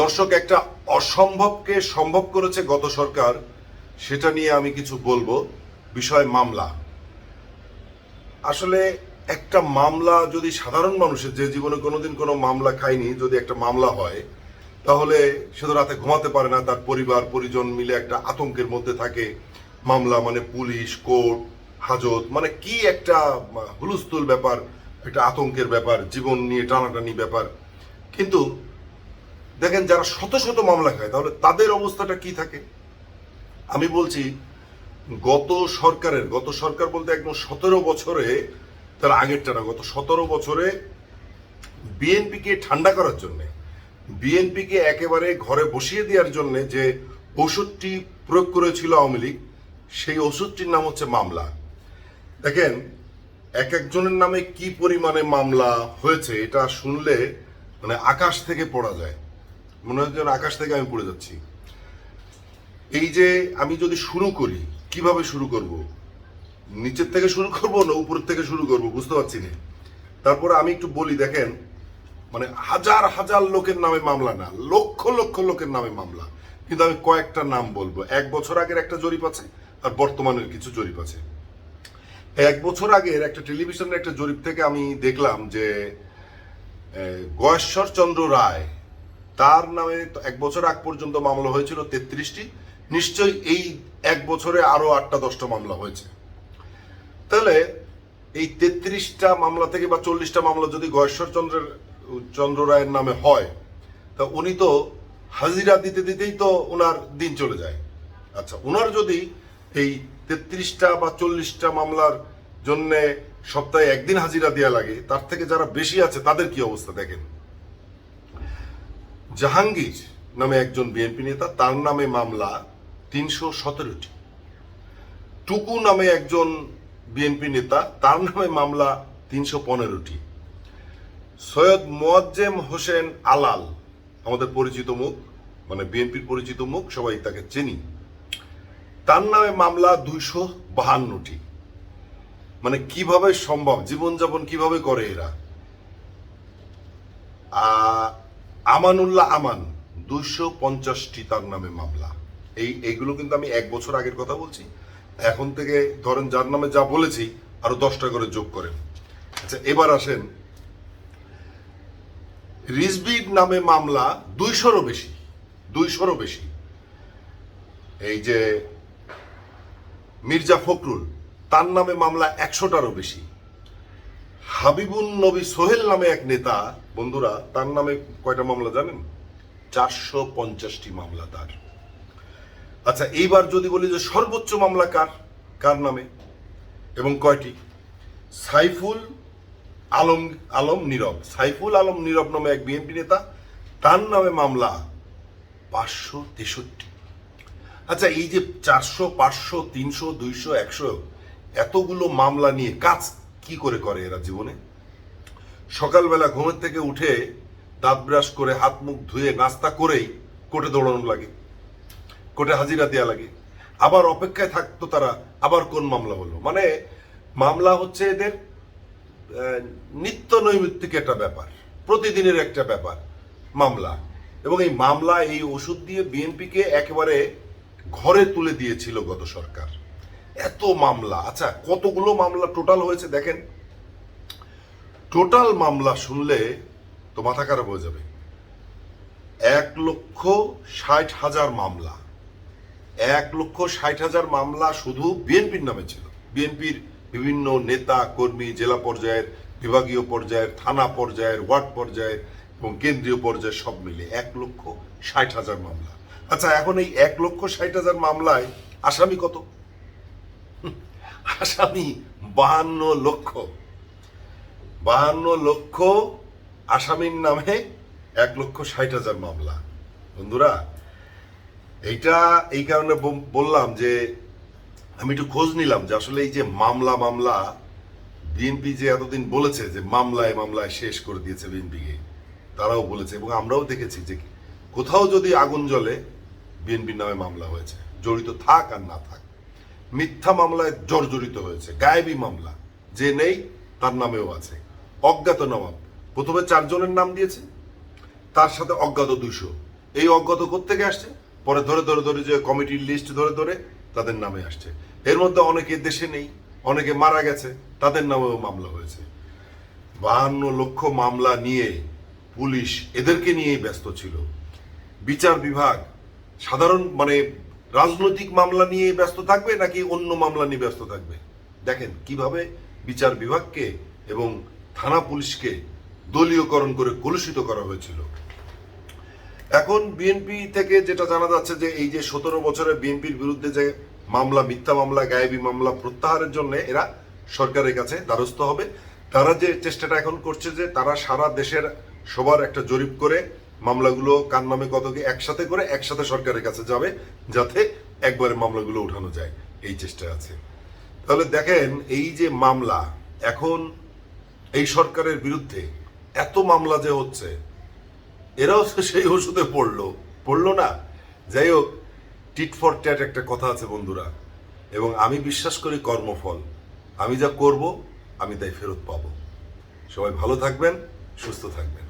দর্শক, একটা অসম্ভবকে সম্ভব করেছে গত সরকার, সেটা নিয়ে আমি কিছু বলব। বিষয় মামলা। আসলে একটা মামলা যদি সাধারণ মানুষের, যে জীবনে কোনোদিন কোনো মামলা খায়নি, যদি একটা মামলা হয়, তাহলে সে তো রাতে ঘুমাতে পারে না, তার পরিবার, পরিজন মিলে একটা আতঙ্কের মধ্যে থাকে। মামলা মানে পুলিশ, কোর্ট, হাজত মানে কি একটা হুলস্থুল ব্যাপার, একটা আতঙ্কের ব্যাপার, জীবন নিয়ে টানাটানি ব্যাপার। কিন্তু দেখেন যারা শত শত মামলা খায়, তাহলে তাদের অবস্থাটা কি থাকে? আমি বলছি, গত সরকারের, গত সরকার বলতে একদম সতেরো বছরে, তার আগেরটা না, গত সতেরো বছরে বিএনপিকে ঠান্ডা করার জন্য, বিএনপিকে একেবারে ঘরে বসিয়ে দেওয়ার জন্য যে ওষুধটি প্রয়োগ করেছিল আওয়ামী লীগ, সেই ওষুধটির নাম হচ্ছে মামলা। দেখেন, এক একজনের নামে কি পরিমাণে মামলা হয়েছে, এটা শুনলে মানে আকাশ থেকে পড়া যায়। মনে যেন আকাশ থেকে আমি পড়ে যাচ্ছি। এই যে আমি যদি শুরু করি, কীভাবে শুরু করব? নিচের থেকে শুরু করব না উপর থেকে শুরু করব? বুঝতে পারছি না। তারপরে আমি একটু বলি, দেখেন মানে হাজার হাজার লোকের নামে মামলা না, লক্ষ লক্ষ লোকের নামে মামলা। কিন্তু আমি কয়েকটা নাম বলব। এক বছর আগের একটা জরিপ আছে, আর বর্তমানের কিছু জরিপ আছে। এক বছর আগের একটা টেলিভিশনের একটা জরিপ থেকে আমি দেখলাম যে গয়েশ্বর চন্দ্র রায় তার নামে এক বছর আগ পর্যন্ত মামলা হয়েছিল তেত্রিশটি। নিশ্চয়ই এই এক বছরে আরও আটটা, দশটা মামলা হয়েছে। তাহলে এই তেত্রিশটা মামলা থেকে বা চল্লিশটা মামলা যদি গয়েশ্বর চন্দ্রের, চন্দ্র রায়ের নামে হয়, তা উনি তো হাজিরা দিতে দিতেই তো ওনার দিন চলে যায়। আচ্ছা ওনার যদি এই তেত্রিশটা বা চল্লিশটা মামলার জন্য সপ্তাহে একদিন হাজিরা দেওয়া লাগে, তার থেকে যারা বেশি আছে তাদের কি অবস্থা দেখেন? জাহাঙ্গীর নামে একজন বিএনপি নেতা, তার নামে মামলা তিনশো সতেরোটি। টুকু নামে একজন বিএনপি নেতা, তার নামে মামলা তিনশো পনেরোটি। সৈয়দ মোয়াজ্জেম হোসেন আলাল, আমাদের পরিচিত মুখ মানে বিএনপির পরিচিত মুখ, সবাই তাকে চিনি। তার নামে মামলা দুইশো বাহান্নটি। মানে কীভাবে সম্ভব, জীবনযাপন কীভাবে করে এরা? আমানুল্লাহ আমান, দুইশো পঞ্চাশটি তার নামে মামলা। এই এইগুলো কিন্তু আমি এক বছর আগের কথা বলছি। এখন থেকে ধরেন যার নামে যা বলেছি, আরও দশটা করে যোগ করেন। আচ্ছা এবার আসেন। রিজবির নামে মামলা দুইশোরও বেশি দুইশোরও বেশি। এই যে মির্জা ফখরুল, তার নামে মামলা একশোটারও বেশি। হাবিবুন নবী সোহেল নামে এক নেতা, বন্ধুরা, তার নামে কয়টা মামলা জানেন? চারশো পঞ্চাশটি মামলা তার। আচ্ছা এইবার যদি বলি যে সর্বোচ্চ মামলা কার? কার নামে? এবং কয়টি? সাইফুল আলম আলম নীরব। সাইফুল আলম নীরব নামে এক বিএনপি নেতা, তার নামে মামলা পাঁচশো তেষট্টি। আচ্ছা এই যে চারশো, পাঁচশো, তিনশো, দুইশো, একশো, এতগুলো মামলা নিয়ে কাজ কি করে করে এরা জীবনে? সকালবেলা ঘুমের থেকে উঠে দাঁত ব্রাশ করে হাত মুখ ধুয়ে নাস্তা করেই কোর্টে দৌড়ানো লাগে, কোর্টে হাজিরা দেওয়া লাগে। আবার অপেক্ষায় থাকতো তারা, আবার কোন মামলা হলো? মানে মামলা হচ্ছে এদের নিত্য নৈমিত্তিক একটা ব্যাপার, প্রতিদিনের একটা ব্যাপার, মামলা। এবং এই মামলা, এই ওষুধ দিয়ে বিএনপিকে একেবারে ঘরে তুলে দিয়েছিল গত সরকার। এত মামলা। আচ্ছা কতগুলো মামলা টোটাল হয়েছে দেখেন। টোটাল মামলা শুনলে তো মাথা খারাপ হয়ে যাবে। এক লক্ষ ষাট হাজার মামলা। এক লক্ষ ষাট হাজার মামলা শুধু বিএনপির নামে ছিল। বিএনপির বিভিন্ন নেতা, কর্মী, জেলা পর্যায়ের, বিভাগীয় পর্যায়ের, থানা পর্যায়ের, ওয়ার্ড পর্যায়ের এবং কেন্দ্রীয় পর্যায়ে সব মিলে এক লক্ষ ষাট হাজার মামলা। আচ্ছা এখন এই এক লক্ষ ষাট হাজার মামলায় আসামি কত? আসামি বাহান্ন লক্ষ। বাহান্ন লক্ষ আসামির নামে এক লক্ষ ষাট হাজার মামলা। বন্ধুরা, এইটা এই কারণে বললাম যে আমি একটু খোঁজ নিলাম যে আসলে এই যে মামলা মামলা, বিএনপি যে এতদিন বলেছে যে মামলায় মামলায় শেষ করে দিয়েছে বিএনপিকে, তারাও বলেছে এবং আমরাও দেখেছি যে কোথাও যদি আগুন জ্বলে, বিএনপির নামে মামলা হয়েছে। জড়িত থাক আর না থাক। মিথ্যা মামলায় জর্জরিত হয়েছে, গায়েবী মামলা। যে নেই, তার নামেও আছে। অজ্ঞাত নামাম প্রথমে চারজনের নাম দিয়েছে, তার সাথে অজ্ঞাত দুশো এই অজ্ঞত কোত্থেকে আসছে? পরে ধরে ধরে ধরে যে কমিটির লিস্ট ধরে ধরে তাদের নামে আসছে। এর মধ্যে অনেকে দেশে নেই, অনেকে মারা গেছে, তাদের নামেও মামলা হয়েছে। বাহান্ন লক্ষ মামলা নিয়ে পুলিশ এদেরকে নিয়েই ব্যস্ত ছিল। বিচার বিভাগ সাধারণ মানে রাজনৈতিক মামলা নিয়ে ব্যস্ত থাকবে নাকি অন্য মামলা নিয়ে ব্যস্ত থাকবে? দেখেন, কীভাবে বিচার বিভাগকে এবং থানা পুলিশকে দলীয়করণ করে কলুষিত করা হয়েছিল। এখন বিএনপি থেকে যেটা জানা যাচ্ছে যে এই যে সতেরো বছরে বিএনপির বিরুদ্ধে যে মামলা, মিথ্যা মামলা, গায়েবী মামলা প্রত্যাহারের জন্য এরা সরকারের কাছে দ্বারস্থ হবে। তারা যে চেষ্টাটা এখন করছে যে তারা সারা দেশের সবার একটা জরিপ করে মামলাগুলো কার নামে কত কি একসাথে করে একসাথে সরকারের কাছে যাবে, যাতে একবারে মামলাগুলো উঠানো যায়। এই চেষ্টা আছে। তাহলে দেখেন, এই যে মামলা, এখন এই সরকারের বিরুদ্ধে এত মামলা যে হচ্ছে, এরাও সেই ওষুধে পড়ল। পড়ল না? যাই হোক, টিট ফর ট্যাট একটা কথা আছে বন্ধুরা, এবং আমি বিশ্বাস করি কর্মফল। আমি যা করব, আমি তাই ফেরত পাবো। সবাই ভালো থাকবেন, সুস্থ থাকবেন।